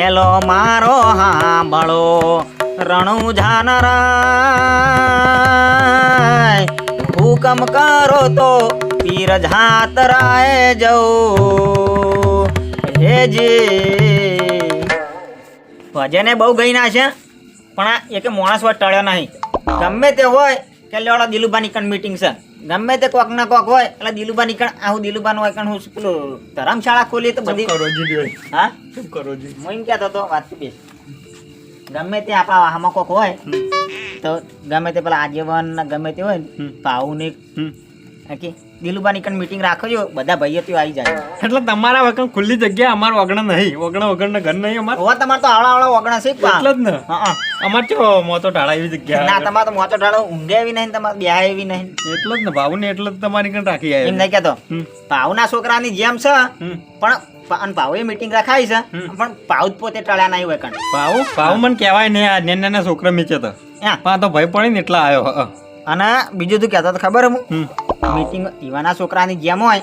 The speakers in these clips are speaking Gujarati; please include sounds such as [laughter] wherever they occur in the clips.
મેલો મારો હાંભળો. રણુ જાનરાય, હુકમ કરો તો પીર જાતરાય જવું. હેજી ભજને બહુ ગઈ ના છે, પણ આ એક માણસ હોય ટળ્યો નહીં. ગમે તે હોય કે લેવડો દિલુભાની નીકળ મીટિંગ છે. ગમે તે કોક ના કોક હોય એટલે દિલુબા નીકળ હું દિલુબા નું હોય કારણ હું પેલું ધરમશાળા ખોલી તો બધી હા? શું કરો જી હું એમ થતો વાત બેસ ગમે તે આપણા વાહમાં કોક હોય તો ગમે તે પેલા આજીવન ગમે તે હોય ને હમ. પાઉની કે કણ મીટિંગ રાખજો બધા ભાઈઓ ત્યાં આવી જાય. એટલે તમારા વખત ખુલ્લી જગ્યા અમાર વગણ નહીં વગણ વગર ઘર નહીં અમાર? હવે તમારે તો આવડા આવડા વગણા છે એટલે જ ને. હા. અમાર ચો મોતો ઢાળા એવી જગ્યા ના તમારે તો મોતો ઢાળો ઊંઘે એવી નહીં તમારે બેહા એવી નહીં. એટલે જ ને ભાવ ને એટલે જ તમારી કણ રાખી એમ નહીં કહેતો. ભાવના છોકરાની જેમ છે પણ અને પાવે મીટિંગ રખાવી છે. પણ પાવ જ પોતે ટળ્યા નહીં હોય કણ. ભાવ? ભાવ મને કહેવાય નહીં આ નાના છોકરા મીચે તો. હા. તો ભય પડી ને એટલા આવ્યો હ. અને બીજું તું કહેતો તો ખબર હું? મીટિંગ ઈવાના છોકરાની જેમ હોય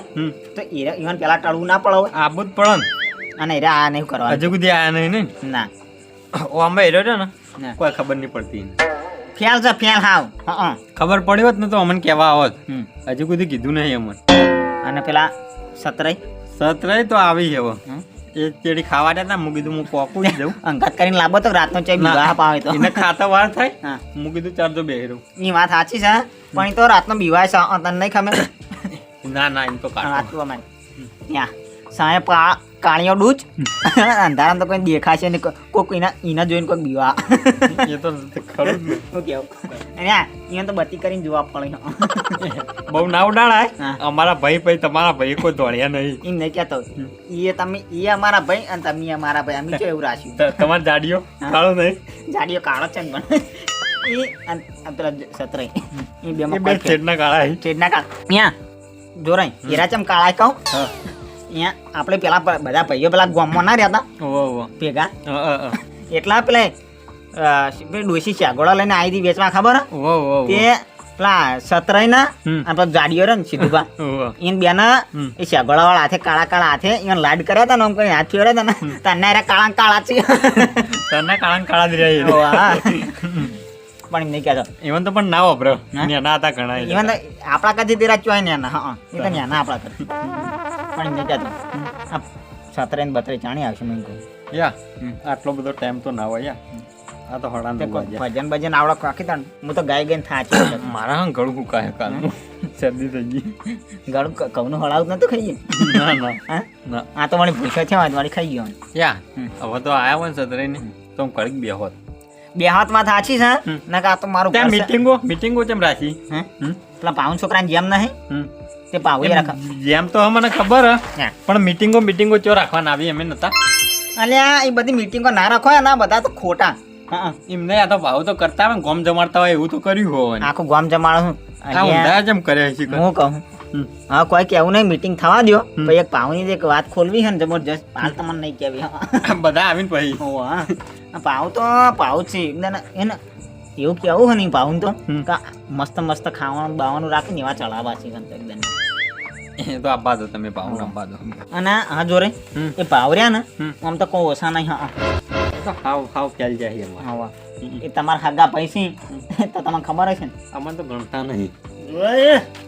તો એ ઈવાન પેલા ટળવું ના પડે આ આબુ જ પડે અને ઈરા આ નહીં કરવા હજુ સુધી આ નહીં ને ના. ઓ આંબા હેર્યો છે ને? કોઈ ખબર નહીં પડતી. ફેલ છે ફેલ હાવ. ખબર પડી હોત ને તો અમને કહેવા આવત. હજુ સુધી કીધું નહીં અમને. અને પેલા સતરાઈ સતરાય તો આવી હવે. એ ચેડી ખાવા જતા હું કીધું હું પોકું જ જાઉં. અંગત કરીને લાવો તો રાતનો ના. બીવા પાવે તો. એને ખાતા વાર થાય હા. કીધું ચાર તો બેહરું ની વાત સાચી છે પણ એ તો રાતનો બીવાય છે તને નહીં ખમે ના ના એમ તો કાઢો. વાંચવા માંડ. ત્યાં. સાહેબ કા- કાળિયો ડૂચ. [laughs] અંધારામાં તો કોઈ દેખાશે ને કોઈક એના એના જોઈને કોઈ બીવા. એ તો ખરું [laughs] કેવું? તો બતી કરીને જોવા પડે. [laughs] બહુ ના ઉડાડાય. અમારા ભાઈ ભાઈ તમારા ભાઈ કોઈ દોડ્યા નહીં. એમ નહીં કહેતો. એ તમે એ અમારા ભાઈ અને તમે અમારા ભાઈ. અમે કેવું રાખ્યું. તમારી જાડીઓ કાળો નહીં? જાડીઓ કાળો છે ને પણ. એ પેલા સતરાઈ. એ બે કાળા કાળ. ત્યાં જોરાઈ એરા ચમ કાળા કહું? અહીંયા આપણે પેલા બધા ભાઈઓ પેલા ગામમાં ના રહેતા. ભેગા. એટલા પેલા ડોસી ચાગોળા લઈને આવી હતી વેચવા ખબર. તે પેલા સતરાઈ ના આપણે ગાડીઓ જાડીઓ રે ને ઓવો. એને બેન હમ. એ ચાગોળા વાળા હાથે કાળા કાળા હાથે એને લાડ કર્યા હતા ને આમ કઈ હાથ ફેરવ્યા હતા ને. તને રે કાળા કાળા છે. [laughs] તને કાળા કાળા જ રહ્યા ઓ, એ. હા. [laughs] પણ એમ નહીં કહેતો. ઈવન તો પણ ના વાપરો. હા? હતા ઘણા ઇવન આપણા કદી તેરા ચોય ને હા એ તો ન્યાના આપણા કદી [laughs] પણ નહીં આ સતરે ને બતરે ચાણી આવશે મેં કહું યા આટલો બધો ટાઈમ તો ના હોય યા. આ તો હળા તે નવ ભજન ભજન આવડો કાકી તણ હું તો ગાય ગઈને થાચી [coughs] મારા હં ગળું ફૂકાય કાલનું. શરદી થઈ ગઈ. ગળું કઉનું હળાવું નતું ખાઈ ગયું ના ના. હા? ના. આ તો વળી ભૂખ્યો છે મારી ખાઈ ગયો યા હવે તો આયા હોય ને સદરે ને તો હું કડક બે હોત. બે હાથમાં થાચી છે હમ. ના આ તો મારું ત્યાં. મીટિંગો મીટિંગો કેમ રાખી. હે? હમ? પેલા પાઉન છોકરાને જેમ નહીં. તે પાવી રાખ. જેમ તો મને ખબર હા. પણ મીટિંગો મીટિંગો ચો રાખવાના આવી એમ નતા? અલ્યા એ બધી મીટિંગો ના રાખો ના બધા તો ખોટા. હા એમ નહીં આ તો ભાવ તો કરતા હોય ને ગોમ જમાડતા હોય એવું તો કર્યું હોય. આખું ગોમ જમાડો હું. જેમ કર્યા છે હું કહું. હા કોઈ કેવું નહીં મીટિંગ થવા દો. પછી એક પાવની એક વાત ખોલવી છે ને જબરજસ્ત. પાલ તમને નહીં કેવી [laughs] બધા આવીને પછી. હા પાવ તો પાવ છે. એને એવું કેવું હોય ને પાવું તો. મસ્ત મસ્ત ખાવાનું બાવાનું રાખીને એવા ચડાવવા છે એકદમ [laughs] એ તો આપવા દો તમે ભાવ આપવા દો અને હા જોરે. એ રહ્યા ને આમ તો કોઈ ઓછા નહીં હા તો હાવ હાવ ફેલ જાય એમાં હા વાહ. એ તમારા હાગા પૈસી. [laughs] તો તમને ખબર હશે ને? અમને તો ગણતા નહીં.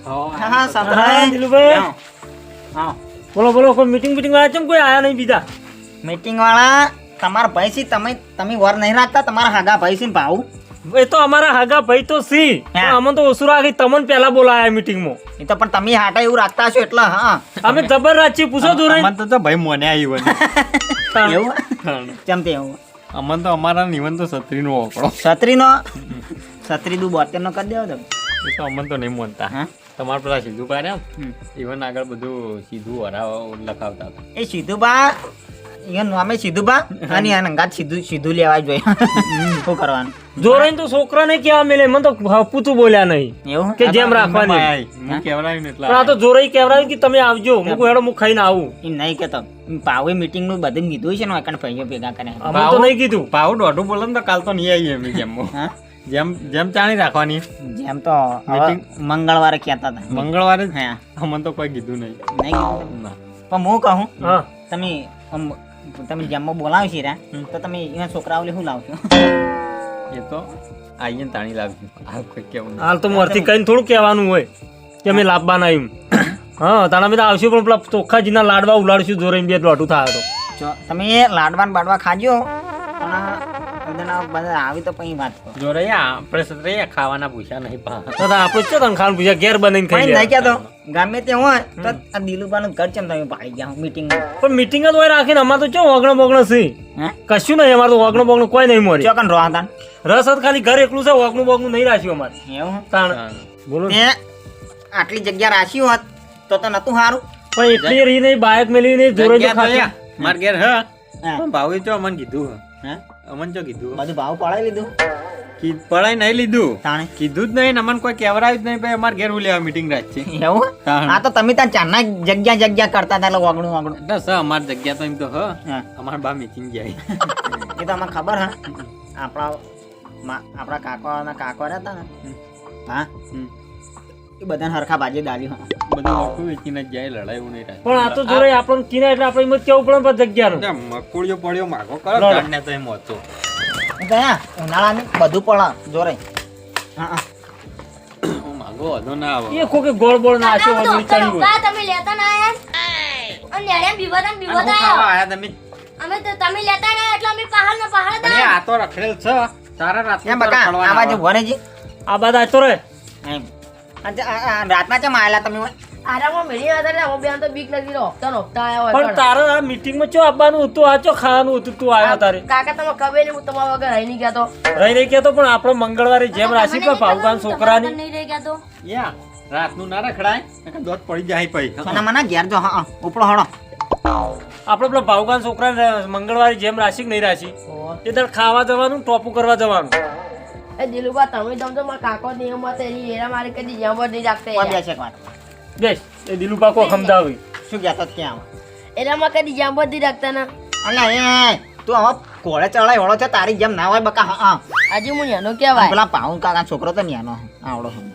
હા હા સંભળાય. હા. હા બોલો બોલો કોઈ મીટિંગ મીટિંગ વાળા ચમ કોઈ આયા નહીં બીજા? મીટિંગ વાળા તમારા પૈસી તમે તમે વર નહીં રાખતા તમારા હાગા પૈસી ને ભાવ. એ તો અમારા હાગા ભાઈ તો સી. અમને તો ઓછું રાખી તમને પેલા બોલાયા મીટિંગમાં એ તો પણ તમે હાટા એવું રાખતા છો એટલે હા. અમે જબર રાખીએ પૂછો દૂર અમને તો તો ભાઈ મને આવી હોય એવું? કેમ તે એવું? અમને તો અમારા નિવન તો છત્રીનો ઓકળો છત્રીનો? છત્રી દુ બોતેર નો કરી દેવો તમે. એ તો અમને તો નહીં માનતા. હા? તમારે પેલા સીધું પાડ્યા. ઇવન આગળ બધું સીધું હરાવ લખાવતા એ સીધું બા અહીંયા નામે સીધું બા. અને અંગાત સીધું સીધું લેવા જોઈએ શું કરવાનું? જોરાઈ તો છોકરાને કેવા મેલે? મને તો પૂતું બોલ્યા નહીં. એવું? કે જેમ રાખવાની. પણ આ તો જોરાઈ કેવરાય કે તમે આવજો. હું હેડો હું ખાઈને આવું. એમ નહીં કેતો. પાવે મીટિંગનું બધું કીધું છે ને એકણ ભાઈઓ ભેગા કરે અમે તો નહીં કીધું. પાવ દોઢું બોલે ને તો કાલ તો નહીં આવીએ અમે જેમ. જેમ જેમ ચાણી રાખવાની. જેમ તો મંગળવારે કહેતા હતા. મંગળવારે જ? હા. અમને તો કોઈ કીધું નહીં. નહીં પણ હું કહું તમે તમે જેમમાં બોલાવશી રા તો તમે અહીંયા છોકરાઓ લે શું લાવશો? એ તો આઈને તાણી લાવજો. આ કોઈ કેવું હાલ તો મોરથી કઈ થોડું કહેવાનું હોય કે અમે લાભવાના આવ્યું હા તાણા બધા આવશું પણ પેલા ચોખ્ખાજીના લાડવા ઉલાડશું જોરે બે લોટું થાય તો. તમે લાડવા ને બાડવા ખાજો આવી તો પછી વાત જો રહ્યા આપણે સતરે ખાવાના પૂછ્યા નહીં પા. તો તો આપણે ચો તને ખાવાનું પૂછ્યા ઘેર બનાવીને ખાઈ નાખ્યા તો ગમે તે હોય તો આ દિલુબાનું ઘર ચમ તમે પાડી ગયા મીટિંગ પણ મીટિંગ જ હોય રાખીને અમારે તો ચો વગણ બગણો છે? હે? કશું નહીં અમારે તો વગણ બગણો કોઈ નહીં મોરી ચોકન રોહાતા હતા રસ જ ખાલી ઘર એકલું છે વગણું બગણું નહીં રાખ્યું અમારે. એવું? તાણ બોલો. આટલી જગ્યા રાખી હોત તો તો નતું સારું પણ એટલી રહી નહીં બાયક મેલી નહીં જોરે જો. માર ઘેર હ. ભાવે તો અમને કીધું હે? હ ચો કીધું. બધું ભાવ પડાવી લીધું? પડાઈ નહીં લીધું. તાણે. કીધું જ નહીં અમન અમને કોઈ કેવરાયું જ નહીં ભાઈ અમારે ઘેર લેવા મીટિંગ રાખી છે. એવું? આ તો તમે ત્યાં ચારના જગ્યા જગ્યા કરતા હતા વાગણું વગણું. એટલે સર અમાર જગ્યા તો એમ તો હ. અમારે અમાર બા મીટિંગ જાય. એ તો અમને ખબર હા. આપણા આપણા કાકાના કાકો રહેતા ને. હા. એ બધાને હરખા ભાજી દાલી હા. બધું વેચીને જાય લડાઈ નહીં થાય પણ આ તો જોરે આપણને કીના એટલે આપણે એમ કેવું પડે પણ જગ્યાનું મકોડિયો પડ્યો માગો કરો લડો. તો એમ હતો. ગયા ઉનાળાની બધું પણ જોરે. હા હા. હું માગો વધો ના આવે. એ કોકે ગોળ બોળ. તમે લેતા ના આયા? અને નેડે બીવતા ને અને હું બીવતા ખાવા આયા. આયા તમે? અમે તો તમે લેતા ના એટલે અમે પહાડ ને પહાડ પણ આ તો રખડેલ છે. તારા રાત બકા આ બાજુ ભરેજી આ બધા તો રે. એમ. રાતના ચમ આયેલા તમે? આરામમાં મેળી હતા ને બેન તો બીક લાગી રહો હપ્તા હપ્તા આયા પણ તારે આ મીટિંગમાં ચો આવવાનું હતું? આ ચો ખાવાનું હતું તું આવ્યો તારે? કાકા તમે ખબર નહીં હું તમારા વગર રહી નહીં ગયા તો રહી રહી ગયા તો પણ આપણે મંગળવારે જેમ રાશિ પર ભાવકાન છોકરાની. નહીં રહી ગયા તો યા રાતનું ના રખડાય નકર પડી જાય પઈ મને ઘેર જો હા ઉપડો આપણે પેલા ભાવકાન છોકરા મંગળવારે જેમ રાશિ નહીં રાશિ એ તારે ખાવા જવાનું ટોપું કરવા જવાનું. એ દિલુબા તમે જમ તો મારા કાકો નિયમમાં તેની એરા મારે કદી જેમ જ નહીં રાખતા કોણ. બેસે કોણ વાત? બેસ એ દિલુ પાકો ખમદાવી શું કહેતો જ ક્યાં એરામાં કદી જેમ જ નહીં રાખતા ના અલા એ તું હવે કોળે ચડાય વળો છે તારી જેમ ના હોય બકા હા હા. આજે હું નેનો કેવાય પેલા પાઉન કાકા છોકરો તો ન્યાનો આવડો હું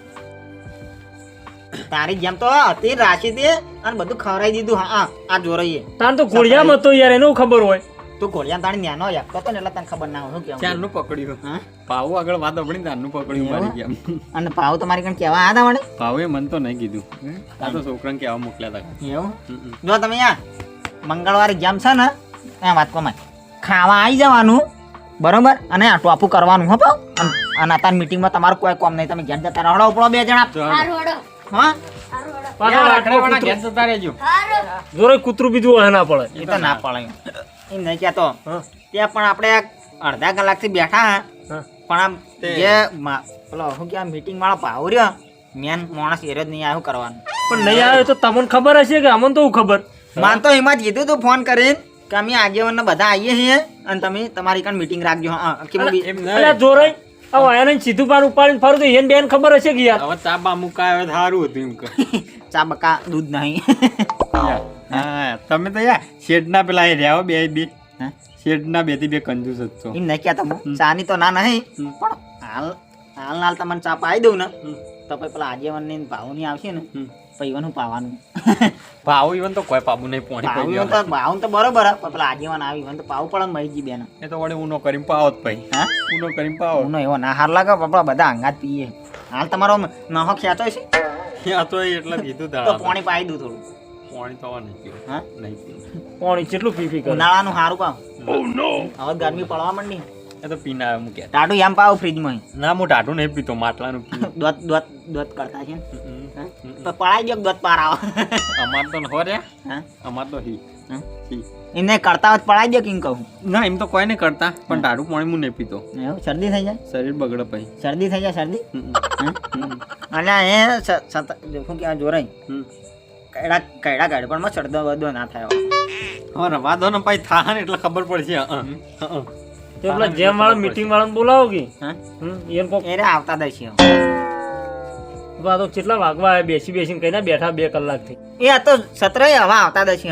તારી જેમ તો હતી રાશી દે અને બધું ખવરાઈ દીધું હા હા આ જોરઈએ. તાન તો ઘોડિયામાં હતો યાર એને ખબર હોય. તું ઘોડિયા તાણી ન્યાનો એકતો તો ને એટલે તને ખબર ના હોય. શું કેવું ચારનું પકડ્યું. હા? પાવ આગળ વાત આપણી તારનું પકડ્યું મારી ગયા અને પાવ તમારી કણ કેવા હતા મને? પાવે મન તો નહીં કીધું. આ તો છોકરાને કેવા મોકલ્યા હતા એવું. જો તમે યા મંગળવારે ગયા છે ને એ વાત કોમાં. ખાવા આવી જવાનું બરોબર? અને આ ટોપું કરવાનું હો પાવ અને- અત્યારે મીટિંગમાં તમારું કોઈ કોમ નહીં. તમે ઘેર જતા રડો ઉપડો બે જણા. હા? પાછા રાખડો. ઘેર જતા રહેજો? જોરે કૂતરું બીજું હોય ના પડે. એ તો ના પડે. એમ નહીં કહેતો. હા. ત્યાં પણ આપણે અડધા કલાકથી બેઠા હા. હા. પણ આમ જે મા- પેલો શું કે મીટિંગ વાળો પાવ રહ્યો મેન માણસ એરો જ નહીં આવ્યું કરવાનું? પણ નહીં આવ્યો તો તમને ખબર હશે કે અમને તો ખબર? માન તો એમાં જ કીધું તું ફોન કરીને કે અમે આગેવાન બધા આવીએ છીએ અને તમે તમારી કાન મીટિંગ રાખજો. હા કે હું એટલે નહીં. જોરે હવે એને સીધું પાન ઉપાડીને ફરું તો એને બેન ખબર હશે કે યાર? હવે ચા બા મુકાયો સારું હતું એમ કે [laughs] ચા બકા દૂધ નહીં. [laughs] હા તમે તો યાર શેઠના પેલા એ રહ્યા બે બે. હા? શેઠના બેથી બે કંજૂસ જ છો. એમ નહીં કહેતો હું ચાની તો ના નહીં પણ હાલ હાલ હાલ તમને ચા પાઈ દઉં ને. તો પછી પેલા આગેવાનની ભાવની આવશે ને હમ. પછી એનું પાવાનું. ભાવ ઈવન તો કોઈ પાબુ નહીં પોણી ભાવ ઈવન તો ભાવ તો બરોબર હે, પણ પેલા આગેવાન આવી ઈવન તો પાવું પડે ને મહીજી બેન. એ તો વળી ઉનો કરીને પાવો જ પઈ હા? ઉનો કરીને પાવો. ઉનો એવો ના હાર લાગે પપડા બધા અંગાત પીએ. હાલ તમારો નહો ખેંચો છે આ એટલે કીધું તો પાણી પાઈ દઉં થોડું. પોણી તો નહીં પીવું હા? નહીં પીવું પાણી કેટલું પી પી કરે? ઉનાળાનું સારું પાવ હવે ગરમી પડવા માંડી. એ તો પીના આવે મૂક્યા ટાટું એમ પાવ ફ્રીજમાં. ના હું ટાટું નહીં પીતો માટલાનું પીવું. [laughs] દોત દોત દોત કરતા છે ને તો પડાઈ દો દોત પાર આવો. અમાર તો હો રે. હા? અમાર તો હી. એમને કરતા હોત પડાઈ દો કેમ કહું. ના એમ તો કોઈ નહીં કરતા પણ ટાઢું પાણી હું નહીં પીતો. શરદી થઈ જાય? શરીર બગડે પછી. શરદી થઈ જાય શરદી? અને એ શું કહેવાય જોરાઈ? હમ. કૈડા કૈડા કાઢે પણ માં શરદો બધો ના થાય. હવે. રવા દો ને પછી થા ને એટલે ખબર પડશે. તો પેલા જેમ વાળો મીટિંગ વાળો બોલાવો કે? હા? હમ, એને આવતા દઈશ આ તો કેટલા વાગવા બેસી બેસીને કઈ બેઠા બે કલાકથી. એ આ તો સત્ર હવે આવતા દઈશ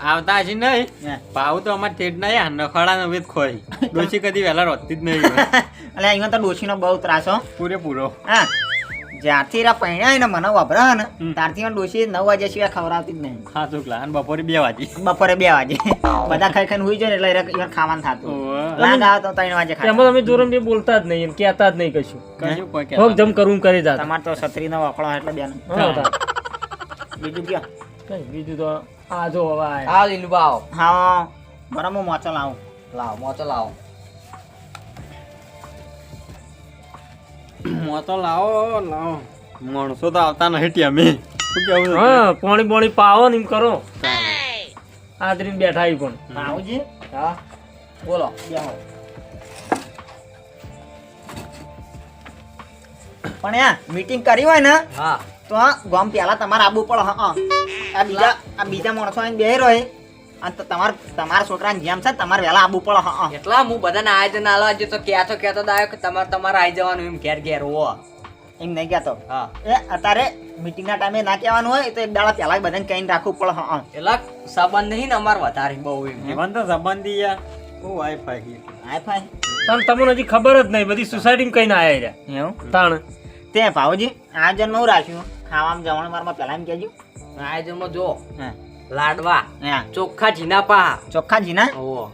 આવતા હજી નહીં. ભાવ તો અમારે ઠેઠ નહીં નખડા નવી ખોઈ ડોશી કદી વહેલા રોતી જ નહીં. [laughs] એટલે અહીંયા તો ડોશીનો બહુ ત્રાસ હો. પૂરેપૂરો. હા. જ્યારથી એરા પૈણ્યા ને મને વભરા ને ત્યારથી મને ડોસી નવ વાગ્યા સિવાય ખવડાવતી જ નહીં. હા ચોકલા અને બપોરે બે વાગે. બપોરે બે વાગે. બધા ખાઈ ખાઈને હુઈ જાય ને એટલે એરા ખાવાનું થતું. લાગ આવે તો ત્રણ વાગે ખાય એમાં તમે જોરમ બે બોલતા જ નહીં એમ કહેતા જ નહીં કશું. કશું જમ કરવું કરી જાત. તમારે તો છત્રીનો વખડો એટલે બેન. બીજું ક્યાં? કઈ બીજું તો આ જો હવે આ. લીલું બાવ. હા. બરાબર મોચો લાવો. લાવો મોચો લાવો. મોતો લાવો લાવો. માણસો તો આવતા નથી અમે. શું કેવું હા પાણી પાણી પાવો ને એમ કરો. આદરીને બેઠા આવી પણ. આવજે હા. બોલો. બેહો. પણ યા મીટિંગ કરી હોય ને હા. તો ગામ પેલા તમારે આબુ પડે હા આ બીજા આ બીજા માણસો આવીને બેહી રહે અને તો તમાર તમારા છોકરાને જેમ છે તમારે વહેલા આબુ પડે હા એટલા હું બધાને આયોજન આલવા જો તો ક્યાં તો કહેતો દાયો કે તમારે તમારે આવી જવાનું એમ ઘેર ઘેર હો એમ નહીં કહેતો. હા. એ અત્યારે મીટિંગના ટાઈમે ના કહેવાનું હોય તો એક દાડા પહેલા બધાને કહીને રાખવું પડે હા એટલે સંબંધ નહીં ને અમારે વધારે બહુ એમ. જીવન તો સંબંધી યાર. બહુ વાઈફાઈ હાય ફાય તને તમને હજી ખબર જ નહીં બધી સોસાયટી કઈ ના આયા એવું? તાણ. તે ભાવજી આ જન્મ હું રાખ્યું? ખાવામાં જવાનું મારમાં પહેલા એમ કહેજો. આયોજનમાં જો. હા. લાડવા. ચોખ્ખા ઝીના પા ચોખ્ખા ઝીના ઓ.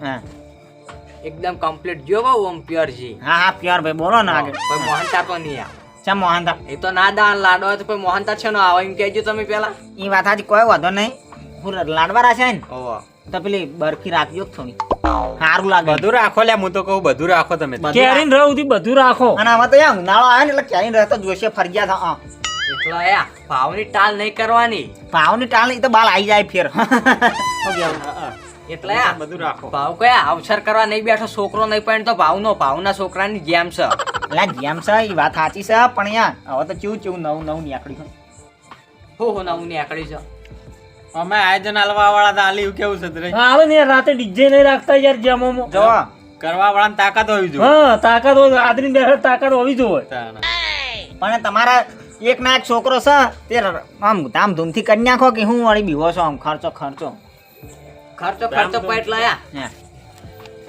એકદમ કમ્પ્લીટ જો બહુ ઓમ પ્યોર જી. હા હા પ્યોર ભાઈ. બોલો ને આગળ. કોઈ મોહનતા તો નહીં આ ચા મોહનતા એ તો ના દાન લાડવા તો કોઈ મોહનતા છે ને આવે એમ કહેજો તમે પેલા એ વાત આજ કોઈ વાંધો નહીં. હું લાડવા રાખે ને ઓ. તો પેલી બરફી રાખજો થોડી. સારું લાગે. બધું રાખો લે હું તો કહું બધું રાખો તમે. કેરીન રહું બધું રાખો. અને આમાં તો યાર ઉનાળો આવે ને એટલે કેરીન રહેતો જોશે ફરજિયાત હા. એટલા આયા? ભાવની ટાલ નહીં કરવાની. ભાવની ટાળ નહીં તો બાલ આવી જાય ફેર. એટલે બધું રાખો. ભાવ કયા? અવસર કરવા નહીં બેઠો છોકરો નહીં પણ તો ભાવનો ભાવના છોકરાની જેમ છે. એટલે જેમ છે એ વાત સાચી છે પણ યા હવે તો કેવું કેવું નવું નવું નીકળ્યું હો હો નવું નીકળી છે. અમે આયોજન આલવા વાળા તો હાલી કેવું છે આવે ને રાતે ડીજે નહીં રાખતા યાર જમો જો. કરવા વાળાની તાકાત હોવી જોઈએ. હા તાકાત હોય આદરી બેઠા તાકાત હોવી જોઈએ. પણ તમારા એક ના એક છોકરો છે તે આમ ધામધૂમથી કરી નાખો કે હું વળી બીવો છો આમ ખર્ચો ખર્ચો. ખર્ચો ખર્ચો હે.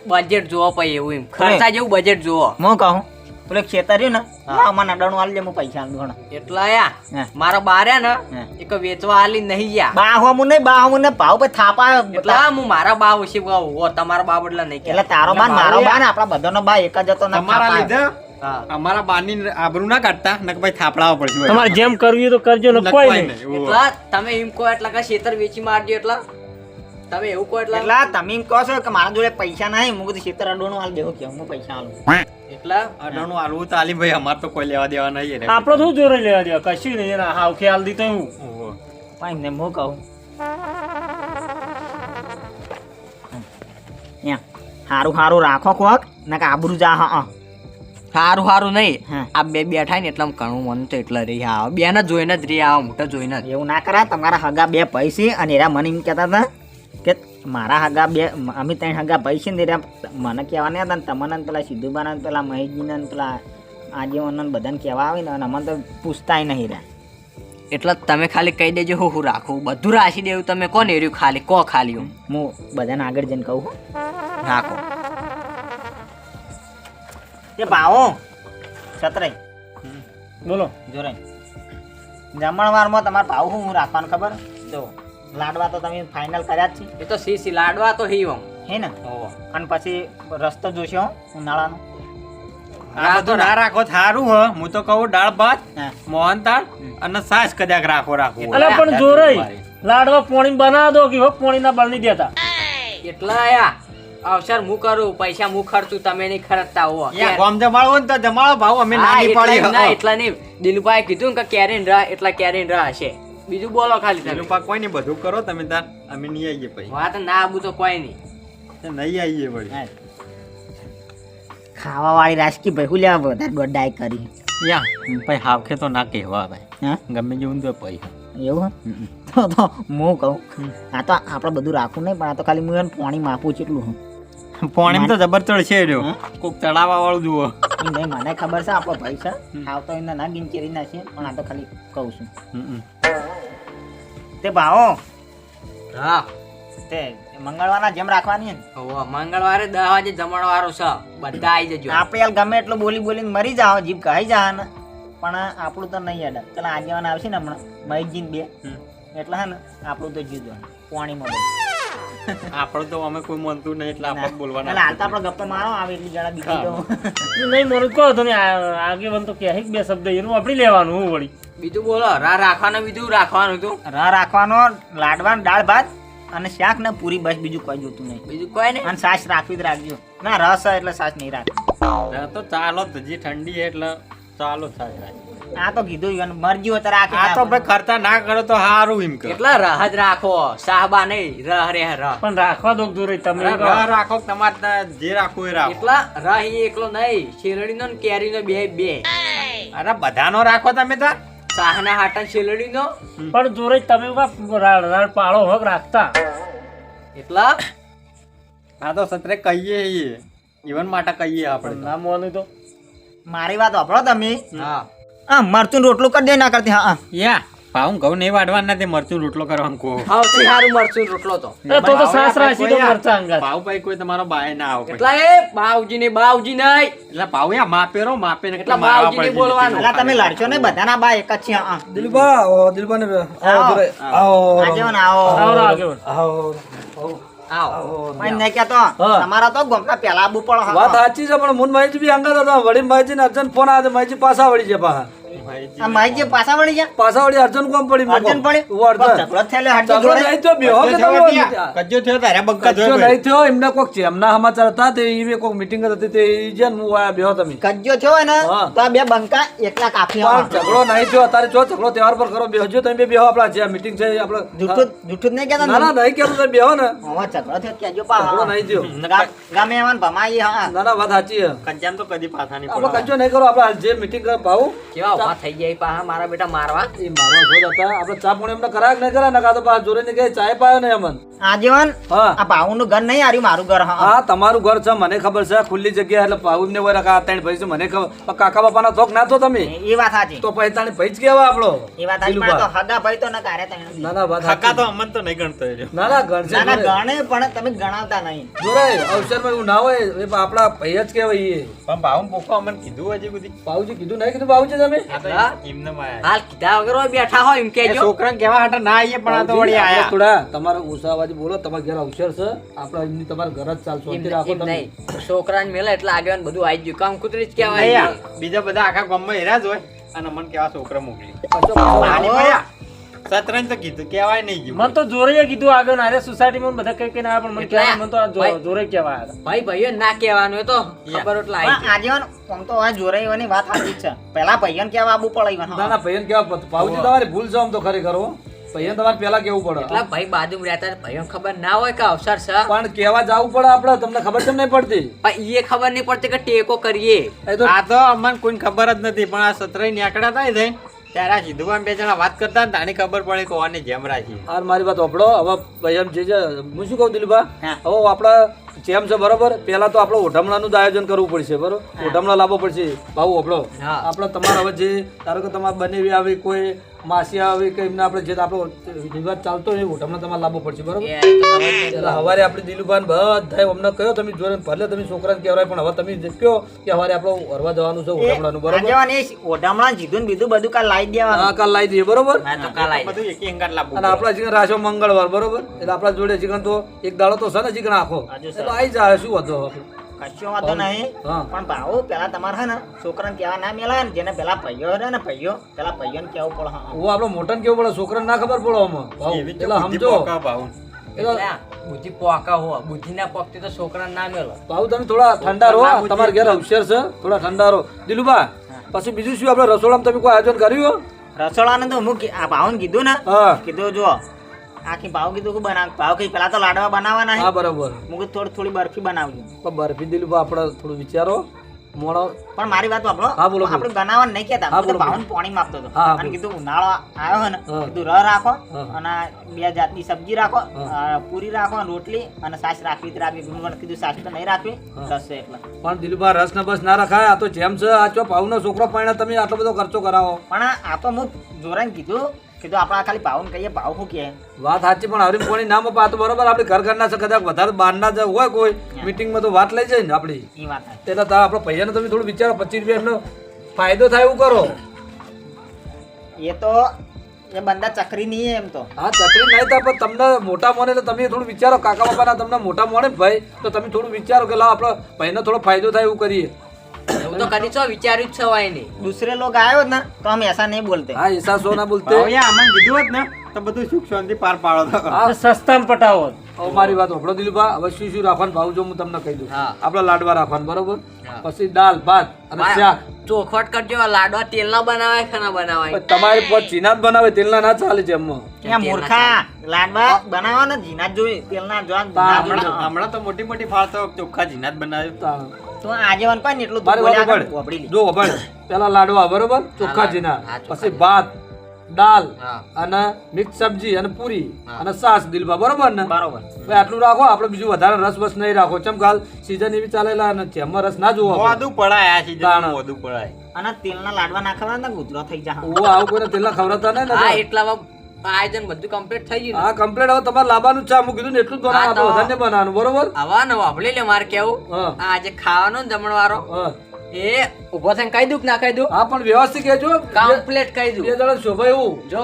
બજેટ જોવો પછી એવું એમ. ખર્ચા જેવું બજેટ જોવો. હું કહું પેલો ખેતર રહ્યું ને હા. મને અડાણું આલી દે હું પૈસા આલું ઘણા. એટલા આયા. મારા બાર્યા ને એક વેચવા આલી નહીં ગયા. બા હું હું નહીં બા હું ને ભાવ પર થાપા. એટલે હું મારા બા વિશે કહું તમારા બા બદલા નહીં એટલે તારો બા મારો બા ને આપણા બધાનો બા એક જ હતો ને તમારા લીધે? અમારા બાની આબરૂ ના કાઢતા નક ભાઈ થાપડાવા પડશે તમારે જેમ કરવી તો કરજો ને કોઈ નહીં. એટલા તમે એમ કહો એટલે કા શેતર વેચી મારજો એટલા? તમે એવું કહો એટલે? એટલા તમે એમ કહો છો કે મારા જોડે પૈસા નહીં હું કીધું શેતર અડવાનું હાલ દેવો કે હું પૈસા આલું. એટલા? અડાણું આલવું તો આલી ભાઈ અમારે તો કોઈ લેવા દેવા નહીં આપણો શું જોરે લેવા દેવા? કશું નહીં હાવ ખ્યાલ દીધો. પણ હું કહું? સારું હારું રાખો કોક ને કે આબરૂ જા હા. સારું સારું નહીં. આ બે બેઠા ને એટલે ઘણું મન તો એટલે રહી આવે. બે ને જોઈને જ રહી આવે મોટા જોઈને જ. એવું ના કરા તમારા હગા બે પૈસી અને એરા મને એમ કહેતા હતા કે મારા હગા બે અમે ત્રણ હગા પૈસી ને મને કહેવા નહીં હતા ને તમને પેલા સિદ્ધુબાના પેલા મહેશજીને પેલા આજીવનને બધાને કહેવા આવે ને અને અમને તો પૂછતાય નહીં રહ્યા. એટલે તમે ખાલી કહી દેજો હું હું રાખું. બધું રાખી દેવું તમે. કોને એર્યું ખાલી? કો ખાલી? હું બધાને આગળ જઈને કહું હો. એ ભાવો છતરાઈ બોલો. જોરે જમણવારમાં તમારે ભાવ શું હું રાખવાનું ખબર? જો લાડવા તો તમે ફાઇનલ કર્યા જ છે. એ તો સી સી લાડવા તો હી હે ને? અને પછી રસ્તો જોશે હો, ઉનાળાનો. આ તો ના રાખો તો સારું હ. હું તો કહું દાળ ભાત મોહન તાળ અને સાસ કદાચ રાખો રાખો અલા પણ જોરાઈ લાડવા પોણી બના દો કે હો પોણી ના બળની દેતા? એટલા આયા. અવસર હું કરું? પૈસા હું ખર્ચું તમે નહીં ખર્ચતા હો. ગોમ જમાડવો ને તો જમાડો ભાવ અમે નાની પાડી ના એટલા નહીં. દિલુભાઈ કીધું કે કેરીન રહ એટલા કેરીન રહ હશે. બીજું બોલો ખાલી તમે. પાક કોઈ નહીં બધું કરો તમે તાર અમે નહીં આવીએ પછી. વાત ના આવું તો કોઈ નહીં. નહીં આવીએ વળી. ખાવા વાળી રાજકી ભાઈ હું લેવા બધા દોડાઈ કરી. યા ભાઈ હાવખે તો ના કહેવા ભાઈ હા? ગમે જેવું તો ભાઈ એવું? તો તો હું કહું આ તો આપણે બધું રાખવું નહીં પણ આ તો ખાલી હું એને પાણી માપું છું એટલું હું. પાણી તો જબર છે જો હા? કોક તળાવા વાળું જુઓ નહીં મને ખબર છે આપણો ભાઈ છે. આવતો એને ના ગિનચેરી ના છે પણ આ તો ખાલી કહું છું. તે ભાવો. હા. તે મંગળવારના જેમ રાખવાની છે ને. હવે મંગળવારે દસ વાગે જમણવારો છે. બધા આવી જજો. આપણે યાર ગમે એટલું બોલી બોલીને મરી જાઓ જીભ કહી જા ને પણ આપણું તો નહીં અડે પેલા આગેવાન આવશે ને હમણાં મહેશજીન બે. એટલે હે ને આપણું તો જીધો પાણીમાં આપણે તો અમે કોઈ મનતું નહીં એટલે આપણે એટલે બોલવાના હાલ તો આપણે ગપ્પા મારો આવે એટલી જણા બીજી તો નહીં મને કહો તો આ- આગેવાન તો કહે બે શબ્દ એનું આપણી લેવાનું હું વળી. બીજું બોલો રા રાખવાનું બીજું રાખવાનું હતું? ર રાખવાનો લાડવાનો દાળ ભાત અને શાક ને પૂરી બસ બીજું કોઈ જોતું નહીં. બીજું કોઈ નહીં? અને સાસ રાખવી જ રાખજો. ના રસ એટલે સાસ નહીં રાખ. તો ચાલો જે ઠંડી છે એટલે ચાલો થાય આ તો કીધું ઈવન મરજી હોય તો રાખી આ તો ભાઈ ખર્ચા ના કરો તો સારું એમ કે કેટલા રહ જ રાખો સાહબા નહીં રહ રે રહ. પણ રાખવા દો જોરે તમે રહ રાખો તમારે જે રાખો એ રાખો. એટલા રહ ઈ એકલો નહીં શેરડીનો ને કેરીનો બે બે. અરે બધાનો રાખો તમે તો. સાહના હાટા શેરડીનો? પણ જોરે તમે રાડ રાડ પાળો હક રાખતા. એટલા? આ તો સત્રે કહીએ ઈવન માટે કહીએ આપણે ના મોનું તો. મારી વાત વાપરો તમે. હા. હા મરચું રોટલો કરી દે ના કરતી. હા હા. યા પાઉં ઘઉં નહીં વાડવા નથી મરચું રોટલો કરવાનું કહો. તે હારું મરચું રોટલો તો. તો તો સાસરા તો મરચા અંગા પાઉં ભાઈ કોઈ તમારો બાય ના આવે. એટલા એ બાવજી ને બાવજી નહીં. એટલે પાઉં યા માપે રો માપે ને એટલા મારવા બાવજીને બોલવાનું. એટલે તમે લડશો ને બધાના બા એક જ છે હા દિલબા ઓ દિલબા ને આવો. આવો. આવો આવો. આવો. આવો. મને નહીં કહેતો. હા. તમારા તો ગોમતા પેલા આબુ હા. વાત સાચી છે પણ મુન માઈજી બી અંગત હતા. વળી માઈજી ને અર્જન ફોન આવે માઈજી પાછા વળી છે પાછા. આ માહિતી પાછા વળી ગયા પાછા વળી અર્જન કોમ પડી અર્જન કહું. ઓ અર્જન. ઝઘડો થયેલો હાડકી જોડે. નહીં થયો, બેહો કે તમે થયો થયો તારે બંકા કચ્ચો થયો નહીં થયો એમને કોક છે. એમના સમાચાર હતા તે ઈ કોક મીટિંગ હતી તે ઈ હું આયા બેહો તમે. કજ્જો થયો ને તો આ બે બંકા એકલા કાફી પણ હા. નહીં થયો. અત્યારે જો ઝઘડો તહેવાર પર કરો તમે બે બેહો આપણા જે મીટિંગ છે આપણે જૂઠું જૂઠું નહીં કહેતા ના? ના નહીં કેવું તમે બેહો ને. હવે થયો પા નહીં થયો. ગામે એવાને ભમાઈ હા. ના ના વાત સાચી છે. કજ્જામાં તો કદી પાછા નહીં આપણે પડવાના. નહીં કરો આપણે જે મીટિંગ કરે ભાવ કેવા ઊભા થઈ જાય પાહા મારા બેટા મારવા. એ મારવા શોધ હતા આપણે ચા પાણી એમને કરાય કે નહીં કરાય? નકા તો પાછા જોડે ને કે ચાય પાયો ને અમન. આજીવન હા. આ ભાઉનું ઘર નહીં આર્યું મારું ઘર હા. તમારું ઘર છે મને ખબર છે ખુલ્લી જગ્યા એટલે પાઉન ને હોય રખા ત્રણ ભાઈ છે મને ખબર. કાકા બાપાના થોક ના તો તમે? એ વાત સાચી. તો પછી તાણે ભાઈ જ કેવા આપણો. એ વાત સાચી પણ તો હગા ભાઈ તો ન કારે તને ના ના વાત હકા તો અમન તો નહીં ગણતો ના ના ગણશે ના ના ગણે. પણ તમે ગણાવતા નહીં. જોડે અવસરમાં એવું ના હોય એ પણ આપણા ભાઈ જ કહેવાય એ. પણ ભાઉં પોખો અમન કીધું હજી બધી બાબુજી કીધું નહીં કીધું બાબુજી તમે? હા? એમને હાલ કીધા વગર બેઠા હોય એમ કેજો છોકરાને કેવા હાટા ના આવીએ પણ આ તો વળી આયા. થોડા તમારા ઉષાવાજી બોલો તમારા ઘેર અવસર છે. આપણે એમની તમારા ઘર જ ચાલશો એમ રાખો તમે. છોકરાને મેલે એટલે આગેવાન બધું આવી ગયું. કામ કૂતરી જ કહેવાય. બીજા બધા આખા ગામમાં હેરા જ હોય. અને મને કેવા છોકરા મોકલી. પાછો પાણી પડ્યા સતરંજ તો કીધું કેવાય નહીં ગયું. મને તો જોરે કીધું આગળ આરે સોસાયટીમાં બધા કઈ કઈ ના પણ મને કહેવાય, મને તો જોરે કહેવાય. ભાઈ ભાઈઓ ના કહેવાનું એ તો ખબર એટલે આજીવન આમ તો આ જોરે એવાની વાત આવી છે. પેલા ભાઈઓને કેવા આબુ પડે ના ના ભાઈને કેવા પાવજી તમારે ભૂલ છે આમ તો ખરેખર હો. ભાઈને તમારે પહેલા કેવું પડે. એટલે ભાઈ બાજુમાં રહેતા હોય, ભાઈઓને ખબર ના હોય કે અવસર છે. પણ કેવા જવું પડે આપણે તમને ખબર કેમ નહીં પડતી? પણ એ ખબર નહીં પડતી કે ટેકો કરીએ. તો આ તો અમને કોઈ ખબર જ નથી પણ આ સતરાઈ નીકળ્યા થાય જઈને, ત્યારે સીધું બે જણા વાત કરતા ને તાણી ખબર પડે કે ઓને જેમ રાખી. હાર મારી વાત ઓપડો હવે ભાઈ એમ જે છે હું શું કહું દિલીપા. હવે આપણા જેમ છે બરોબર પહેલા તો આપણે ઓઢમણાનું જ આયોજન કરવું પડશે બરોબર? ઓઢમણા લાવવો પડશે. ભાવ ઓપડો હા. આપણે તમારે હવે જે ધારો કે તમારે બનેવી આવી કોઈ માસી આવે કે એમને આપણે જે આપણો વિવાદ ચાલતો હોય એવું ઓઢમણા તમારે લાવવો પડશે બરોબર? તો એટલે હવારે આપણે દિલુભાન બધા અમને કયો તમે જોડે ભલે તમે છોકરાને કહેવાય પણ હવે તમે જે કહો કે હવારે આપણે હરવા જવાનું છે ઓઢમણાનું બરોબર? ઓઢામણા જીધું ને બીજું બધું કાલ લાવી દેવાનું. હા કાલ લાવી દઈએ બરોબર? તો બધું અને આપણા જીગણ રાશો મંગળવાર બરોબર? એટલે આપણા જોડે જીગણ તો એક દાડો તો છે ને જીગણ આખો. એટલે આવી જાય શું હતો કશો વાંધો નહીં. પણ ભાવ પેલા તમારે હે ને છોકરાને કેવા ના મેલા ને જેને પેલા પૈયો હે ને પૈયો પેલા ભાઈઓને કેવું પડે હા. હું આપણો મોટન કેવું પડે? છોકરાને ના ખબર પડે આમાં? એટલે સમજો બુદ્ધિ પોકા હો બુદ્ધિ ના પોકતી તો છોકરા ના મેલો. ભાવ તમે થોડા ઠંડા રહો તમારા ઘેર હોશિયાર છે થોડા ઠંડા રહો. દિલુબા પછી બીજું શું? આપણે રસોડામાં તમે કોઈ આયોજન કર્યું? રસોડાને તો હું આ ભાવને કીધું ને કીધું જો આખી ભાવ કીધું કે બનાવ ભાવ કઈ પેલા તો લાડવા બનાવવાના હા. બરાબર. હું કીધું થોડી થોડી બરફી બનાવજો. પણ બરફી દિલ આપણે થોડું વિચારો. મોણો પણ મારી વાત આપણો હા, બોલો. આપણે બનાવવા નહીં કેતા હા, બોલો, ભાવન પાણી માપતો હતો. અને કીધું ઉનાળો આવ્યો ને કીધું ર રાખો અને બે જાતની સબ્જી રાખો. પૂરી રાખો અને રોટલી અને સાસ રાખવી રાખવી. ગુણવણ કીધું સાસ તો નહીં રાખવી. રસ એટલે. પણ દિલુબા રસ ને બસ ના રખાય. આ તો જેમ છે આ ચો ભાવનો છોકરો પાણી તમે આટલો બધો ખર્ચો કરાવો. પણ આ- આ તો હું જોરાને કીધું કીધું આપણે ખાલી ભાવ કહીએ ભાવ શું કે વાત સાચી પણ હરીમ કોની નામ આપે? આ તો બરોબર આપણે ઘર ઘરના છે કદાચ વધારે બહારના જ હોય કોઈ મીટિંગમાં તો વાત લઈ જાય ને આપણી. એ વાત એટલે તારા આપણે પૈયાને તમે થોડું વિચારો પચીસ રૂપિયા એમનો ફાયદો થાય એવું કરો. એ તો એ બંદા ચકરી નહીં એમ તો. હા ચકરી નહીં તો પણ તમને મોટા મોને એટલે તમે થોડું વિચારો કાકા બાપાના તમને મોટા મોને ભાઈ તો તમે થોડું વિચારો કે લાવ આપણો ભાઈને થોડો ફાયદો થાય એવું કરીએ. એવું તો કદી ચો વિચાર્યું જ છે હોય નહીં दूसरे लोग आए होत ना तो हम ऐसा नहीं बोलते હા એસા સો ના બોલતે ભાવયા અમને કીધું હોત ને તો બધું સુખ શાંતિ પાર પાડો તો હા સસ્તામાં પટાવો હવે મારી વાત હોભળો દિલીપા હવે શું શું રાખવાનું ભાવ જો હું તમને કહી દઉં હા. આપણા લાડવા રાખવાનું બરોબર હા. પછી દાલ ભાત અને બા- શાક ચોખવટ કરજો આ લાડવા તેલના બનાવાય કે ના બનાવાય પછી તમારે પર ચીના જ બનાવે તેલના ના ચાલે છે એમાં ત્યાં મૂર્ખા લાડવા બનાવો ને જીના જ જોઈએ તેલના જોવા ના હમણાં જોઈએ. હમણાં તો મોટી મોટી ફાળતો ચોખ્ખા જીના જ બનાવ્યું તો આજીવન કોઈ એટલું તું મારી વાત બોલ્યા કર, હોભળ. વાપરી લે. જો હોભળ. પેલા લાડવા બરોબર ચોખ્ખા જીના પછી ભાત દાલ અને મિક્સ સબ્જી અને પૂરી અને સાસ દિલબા બરોબર ને બરોબર આટલું રાખો આપણે બીજું વધારે રસ બસ નહીં રાખો ચમ કાલ સીઝન એવી ચાલેલા નથી અમારે રસ ના જોવો. વધુ પડાય આ સીઝન. વધુ પડાય અને તેલના લાડવા નાખવા ને ગુજરો થઈ જાય ઓવો આવું કોઈને તેલના ખવડાવતા નહીં ને હા તો. એટલામાં આયોજન બધું કમ્પ્લીટ થઈ ગયું હા કમ્પ્લીટ હવે તમારે લાવવાનું છે. હું કીધું ને એટલું જ બનાવવાનું વધારે બનાવવાનું. બરોબર? આવા ને આપણે લે મારે કેવું? હા. આજે ખાવાનો ને જમણવારો એ ઊભો થઈને કહી દઉં કે ના કહી દઉં? હા પણ વ્યવસ્થિત કહેજો. કમ્પ્લીટ કહી દઉં. એ જણા શોભા એવું. જો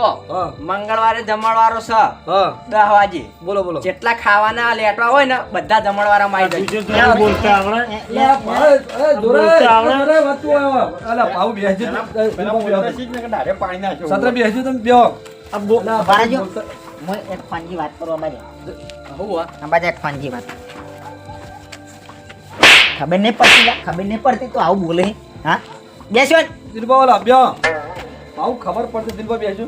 મંગળવારે જમણવારો છે. હા. દસ વાગે. બોલો બોલો. જેટલા ખાવાના લેટવા હોય ને બધા જમણવારામાં આવી જાય. બોલતા આવડે? લે, ભાઈ, એ, જોરાય, જોરાય, વચ્ચે આવ્યો. અલા, ભાવ બેસજો, પાણી નાખ્યો. સતરે બેસજો તમે બેહો. આ બો- રહેજો. બોલતા- હું એક ફાનગી વાત કરું અમારે હું? એક વાત. ખબર નહીં પડતી ખબર નહીં પડતી તો આવું બોલે. હા? બેસો દિલબા વાલા, બેહો. ભાવ ખબર પડતી દિલબા બેસજો.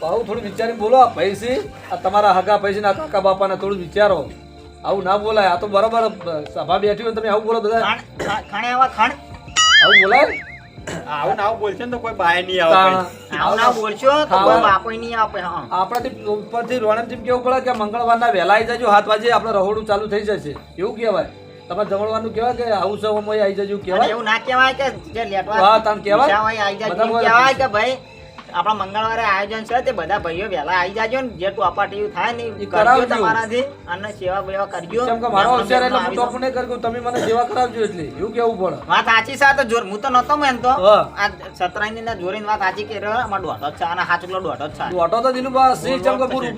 ભાવ થોડું વિચારીને બોલો આ પૈસી આ તમારા હગા પૈસી ના કાકા બાપાને થોડું વિચારો. આવું ના બોલાય આ તો બરાબર સભા બેઠી હોય તમે આવું બોલો બધા. ખાણે આવા ખાણ. આવું બોલાય? આવું ને આવું બોલશે ને તો કોઈ બાય નહીં આવે. આવું ના બોલશો તો કોઈ બાપો નહીં આપે હા. આપણાથી ઉપરથી રોણમથી કેવું પડે કે મંગળવારના વહેલા આવી જજો હાથ વાજે આપણે રહોડું ચાલુ થઈ જશે. એવું કહેવાય. તમારે જમણવાનું કહેવાય કે આવું સવામાં આવી જજો કેવાય કહેવાય? એવું ના કહેવાય કે જે લેટવા હા, તાન કહેવાય. પૈસા હોય આઈ જાય બધા એમ બોલે. કહેવાય કે ભાઈ આપણા મંગળવારે આયોજન છે તે બધા ભાઈઓ વહેલા આવી જાજો ને. જે ટોપાટીયું થાય ને કરજો તમારાથી અને સેવા બેવા કરજો. કેમ કે મારો હોશિયાર એટલે હું ટોપ નહીં કરું તમે મને સેવા કરાવજો એટલે. એવું કેવું પડે વાત સાચી સાથે તો જોર. હું તો નતો મેન તો આ સતરાઈ ના જોરી વાત સાચી કે રહ્યો? અમાર દોઢો છે. અને હાચુકલો દોઢો જ છે. દોઢો તો દિલુબા સી ચમ કે પૂરું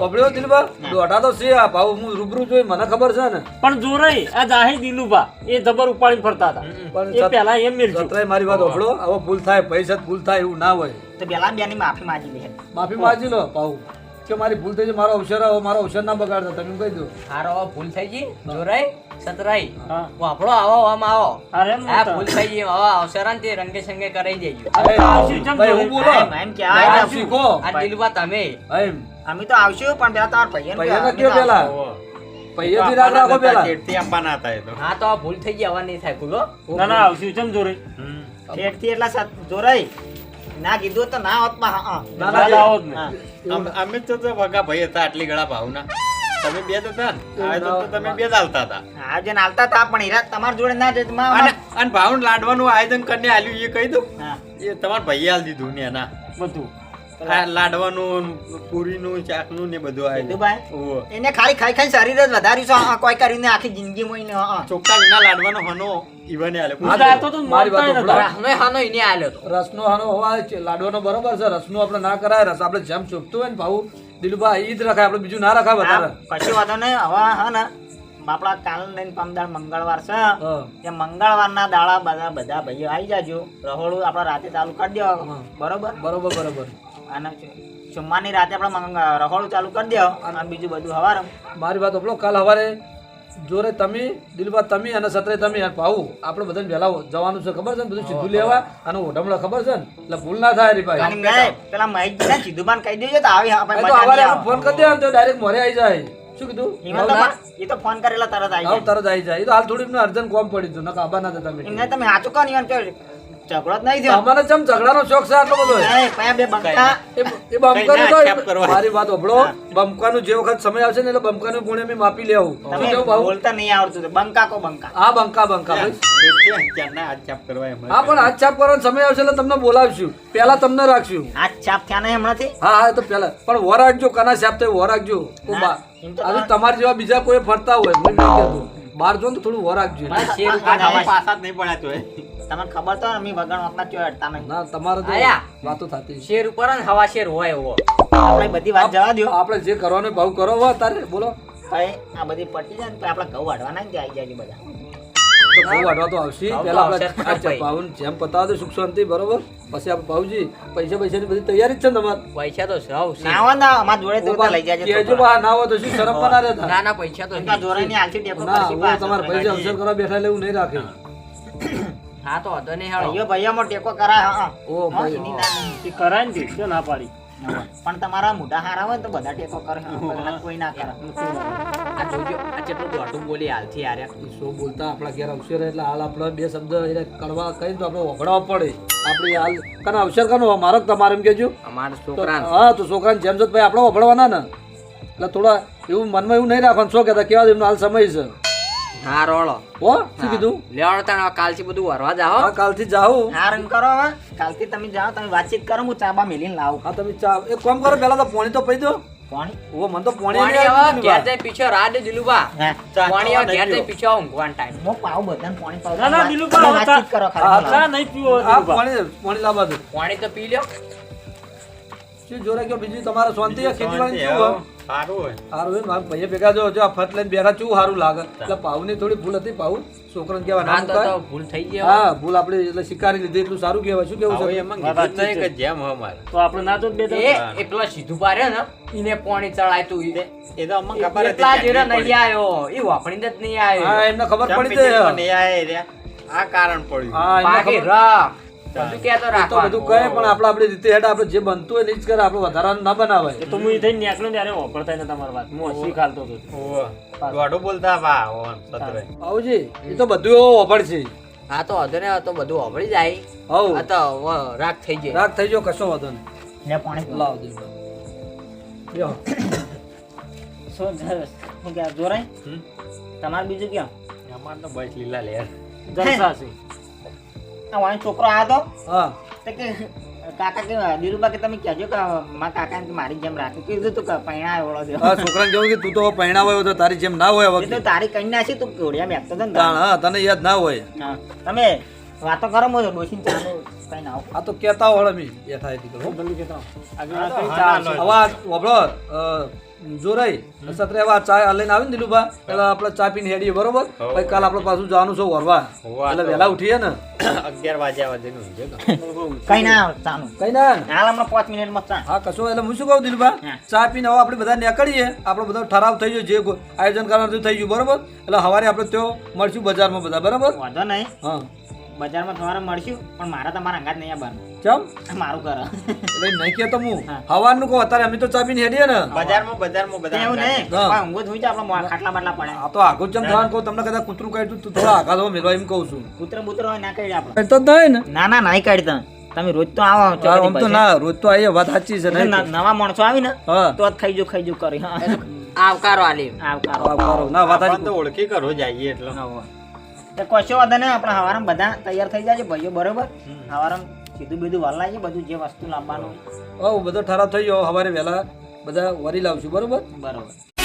પકડ્યો દિલુબા દોઢા તો સી આ ભાવ. હું રૂબરૂ જોઈ મને ખબર છે ને. પણ જોરાઈ આ જાહી દિલુભા એ જબર ઉપાડી ફરતા હતા. પણ એ પહેલા પેલા એમ મિલ સતરાય મારી વાત ઓફળો હવે ભૂલ થાય પૈસા ભૂલ થાય એવું ના હોય. તો પેલા બેની માફી માંગી લે. માફી માંગી લો. પાઉ. કે મારી ભૂલ થઈ છે મારો અવસર આવો મારો અવસર ના બગાડતા તમે કહી દો. હારો ભૂલ થઈ ગઈ? જોરાઈ સતરાઈ હા. વાપરો આવો આમ આવો. અરે આ ભૂલ થઈ ગઈ હવે અવસરાન તે રંગે સંગે કરાઈ દેજો. અરે, ભાઈ હું બોલો? એમ- કે આ શીખો. આ દિલવા તમે. એમ. અમે તો આવશું પણ પેલા તાર ભાઈઓને પૈયાને કે પેલા ઓહો. પૈયાથી રાગ રાખો પેલા. ચેડથી આપવાના હતા એ તો. હા તો આ ભૂલ થઈ ગઈ હવે નહીં થાય ભૂલો. ના ના આવશું ચમ જોરે હમ. એટલા જોરાઈ ના કીધું તો ના હોતમાં. અમ- તો તો વગા ભાઈ હતા આટલી ગળા ભાવના. તમે બે જ હતા ને. તો તમે બે જ હાલતા હતા. આજે હાલતા હતા પણ હીરા તમારા જોડે ના જત માં- અને અને ભાવન લાડવાનું આયોજન કરીને આલ્યું એ કહી દઉં. એ તમારા ભાઈએ આલ દીધું ને એના. બધું. આ લાડવાનું પૂરીનું ચાકનું ને બધું આવે વિધુભાઈ, એને ખાલી ખાઈ ખાઈ શરીર જ વધાર્યું છે. કોઈ કરીને આખી એને, હા, હા. ચોખ્ખા વિના લાડવાનો હનો ઈવને આલ્યો આ તો તો તો મારી વાત મળતા ય સાંભળો. નતા. રાહનો હાનો એને આલ્યો તો. રસનો હાનો હોવા છે. લાડવાનો બરોબર છે. રસનું આપણે ના કરાય. રસ આપણે જેમ ચોખતું હોય ને ભાવ દિલુભા ઈ જ રખાય. આપણે બીજું ના રખાય વધારે. હા, વાતો ને હવે હા ને આપણા કાલ લઈને પમદાર મંગળવાર છે. એ મંગળવારના દાડા બધા બધા ભાઈઓ આવી જાજો. રહોડું આપડે રાતે ચાલુ કરી દેવા બરોબર? બરોબર બરોબર. અને સોમવારની રાતે આપણે રખોડું ચાલુ કરી દો અને બીજું બધું હવારે. મારી વાત આપણો કાલ સવારે જોરે તમે દિલબા તમે અને સત્રે તમે ભાવું આપણે બધાને વહેલા જવાનું છે ખબર છે ને? બધું સીધું લેવા અને ઓઢમડા ખબર છે ને? એટલે ભૂલ ના થાય રી ભાઈ પેલા મહેશજીને સીધું કહી દેજો તો આવી આપણે ફોન કરી દેવાનો તો ડાયરેક્ટ મોરે આવી જાય. શું કીધું? એ તો ફોન કરેલા તરત આવી જાય. તરત આવી જાય. એ તો હાલ થોડી અર્જન્ટ કોમ પડી હતું નકા આબા ના તમે તમે સાચું કહો ને ઝઘડો નહીં થયો. અમારે ચમ ઝઘડાનો શોખ છે આટલો બધો. એ પયા એ એ બમકાનું કઈ ના accept તો મારી વાત ઓભળો બમકાનું જે વખત સમય આવશે ને એટલે બમકાનું ગુણે મેં માપી લેવું. તમે બોલતા નહીં આવડતું બંકા કો બંકા આ બંકા બંકા ભાઈ. ક્યાં- ક્યારના હાથ ચાપ કરવા એમ હા પણ હાથ છાપ કરવાનો સમય આવશે એટલે તમને બોલાવશું. પેલા તમને રાખશું. આ છાપ થયા નહીં હમણાંથી? હા હા તો પેલા પણ વર રાખજો કના છાપ થાય વર રાખજો. આજે તમારા જેવા બીજા કોઈ ફરતા હોય નહીં કહેતો. બહાર જો ને થોડું વર રાખજો. જ નહીં પડ્યા. તમને ખબર તો અમે વગણ વખત ચોય તમે. ના તમારે તો વાતો થતી શેર ઉપર ને હવા શેર હોય એવો. આપણે બધી વાત જવા દો આપણે જે કરવાનો ભાવ કરો હો તારે બોલો. ભાઈ આ બધી પટી જાય ને તો આપણે ઘઉં વાઢવાના ને આવી જાય બધા. તો ભાવ વાઢવા તો આવશે. પહેલા આપણે ખરા જેમ પતાવો તો સુખ શાંતિ બરોબર? પછી આપણે ભાવજી પૈસા પૈસાની બધી તૈયારી જ છે ને તમારે. પૈસા તો સૌ ના હોય ને અમારા જોડે તો લઈ જાય કહેજો બા, ના હોય તો શું શરમ ના રહેતા? ના ના પૈસા તો આલસી ના. તમારે પૈસા અવસર કરવા બેઠા લેવું એવું નહીં રાખે. હા તો હતો નહીં હેળો ભાઈ ભાઈઓમાં ટેકો કરાય હા ઓ ભાઈ ની ના નહીં. કરાય ને જો ના પાડી. પણ તમારા મોઢા હારા હોય ને તો બધા ટેકો કરે કોઈ ના કરે. આ જોજો આ કેટલું દોઢું બોલી હાલથી આર્યા શું બોલતા? આપણા ઘેર અવસર એટલે હાલ આપણે બે શબ્દ એને કડવા કહી તો આપણે ઓગળવા પડે. આપણી હાલ કને અવસર કનો? મારો કે તમારે એમ કહેજો. અમારા છોકરા હા તો છોકરાને જેમ જત ભાઈ આપણે ઓગળવાના ને. એટલે થોડા એવું મનમાં એવું નહીં રાખવાનું. શું કહેતા? કેવા એમનો હાલ સમય છે. હા રોળો. હો શું કીધું? લેવાડો તાણ કાલથી બધું વરવા જાઓ. હા કાલથી જાઓ હા રંગ કરો હવે. કાલથી તમે જાઓ તમે વાતચીત કરો હું ચાબા મેલીને લાવું. હા તમે ચા એક કામ કરો પહેલા તો પોણી તો પી દો. પાણી? ઓ મન તો પોણી પાણી આવે ઘેર ને પીછો રાહ દિલુબા પાણી આવે ઘેર જઈને પીછો ઊંઘવાનો ટાઈમ મો પાવ બધાન પાણી પાવ ના, ના, દિલુબા વાતચીત કરો ખાલી. ચા નહીં પીવો આ પાણી પાણી પોણી લાવવા દો. પાણી તો પી લ્યો. શું જોરે કે બીજું તમારે શાંતિ છે ખેતીવાડી કેવું. સારું હોય? સારું હોય. મારા ભાઈએ ભેગા જો જો આ ફત લઈને બેરા ચું સારું લાગે. એટલે પાઉની થોડી ભૂલ હતી પાઉ. છોકરાને કહેવા ના તો ભૂલ થઈ ગઈ હા ભૂલ આપણે એટલે શિકારી લીધી. એટલું સારું કહેવાય. શું કેવું હવે છે? એમાં વાત નહીં કે જેમ હોય મારે તો આપણે ના તો બે એ એકલા સીધું પાડ્યો ને? એને પાણી ચડાય તું ઈ. એ તો અમને ખબર હતી એટલા જેરે નહીં નહીં આવ્યો. એ વાપરીને જ નહીં આયો હા એમને ખબર પડી પીધું છે આયે આ કારણ પડ્યું. હા એમને ખબર બધું કહેતો તો રાખવાનું બધું કહે પણ આપણે આપણી રીતે હેડ આપણે જે બનતું હોય એ જ કરે આપણે વધારાનું ના બનાવાય તો હું ઈ થઈને ત્યારે વાપરતા ને તમારી વાત. હું હસી ખાલતો હતો ઓવે. બોલતા બા ઓન એ તો બધું એવો છે. હા તો વાંધો નહીં, તો બધું હોભળી જાય. હવ. તો રાખ થઈ જાય. રાગ થઈ ગયો કશો વાંધો નહીં. લે પાણી લાવ દે? [coughs] કે જોરાય? તમારે બીજું ક્યાં? અમાર તો બસ લીલા લેર. જલસા છે. વાણી છોકરો આ તો. હા. તો કે કાકા કે દિલુબા કે તમે કહેજો કે મા કાકાને કે મારી જેમ રાખે. કીધું તું કે પૈણા ઓળો છે. હા છોકરાને કેવું કે તું તો પૈણા હોય તો તારી જેમ ના હોય એ તો તારી કઈ નાખી તું કોડિયા બેસતો હતો ને હા તને યાદ ના હોય. હા. તમે વાતો કરો મો ડોસીન ચાલો કઈ ના આવો. આ તો કેતા હોય અમે બેઠા કહેતા આગળ અવાજ તો જોરાઈ સત્રે એવા ચા લઈને આવી ને દિલુભા પેલા આપણે ચા પીને હેડીએ બરોબર? પછી કાલ આપણે પાછું જવાનું છે વરવા એટલે. વહેલા ઉઠીએ ને. અગિયાર વાગ્યા વાગે [laughs] કઈ ના ચાનું કઈ ના. હાલ હમણાં પાંચ મિનિટમાં ચા. હા કશું એટલે હું શું કહું દિલુભા? બા ચા પીને હવે આપણે બધા નીકળીએ. આપણો બધો ઠરાવ થઈ ગયો જે કોઈ આયોજન કરવાનું થઈ ગયું બરોબર? એટલે સવારે આપણે ત્યાં મળશું બજારમાં બધા બરોબર? વાંધો નહીં. હા. બજારમાં તમારે મળશું પણ મારા તમારા અંગાત નહીં આવવાનું ચમ? મારું કર એટલે નહીં કે તો હું. હવાનું કહું અત્યારે અમે તો ચા હેડીએ ને. બજારમાં બજારમાં બધા એવું નહીં. ઊંઘો જોઈ જાય આપણે ખાટલા બાટલા પડે. આ તો આગળ ચમ થવાનું કહું તમને કદાચ કૂતરું કાઢ્યું તું થોડા આગળ હો મેળવા એમ કહું છું. કૂતરો બૂતરો હોય ના કાઢી આપણે. કાઢતો જ નહીં ને. ના ના નહીં કાઢતા તમે. રોજ તો આવો હા, આમ તો ના રોજ તો આવીએ વાત સાચી છે નવા માણસો આવી ને તો જ ખાઈ જો ખાઈ જો કરી આવકારો આલી. આવકારો. આવકારો. ના વાત તો ઓળખી કરો જઈએ એટલે. તો કશો વાંધો નહીં આપણે હવારમાં બધા તૈયાર થઈ જાય ભાઈઓ બરોબર? હવારમાં સીધું બીધું વલાઈએ બધું જે વસ્તુ લાવવાનું હોય. બધો ઠરાવ થઈ ગયો સવારે વહેલા બધા વરી લાવશું બરોબર? બરોબર.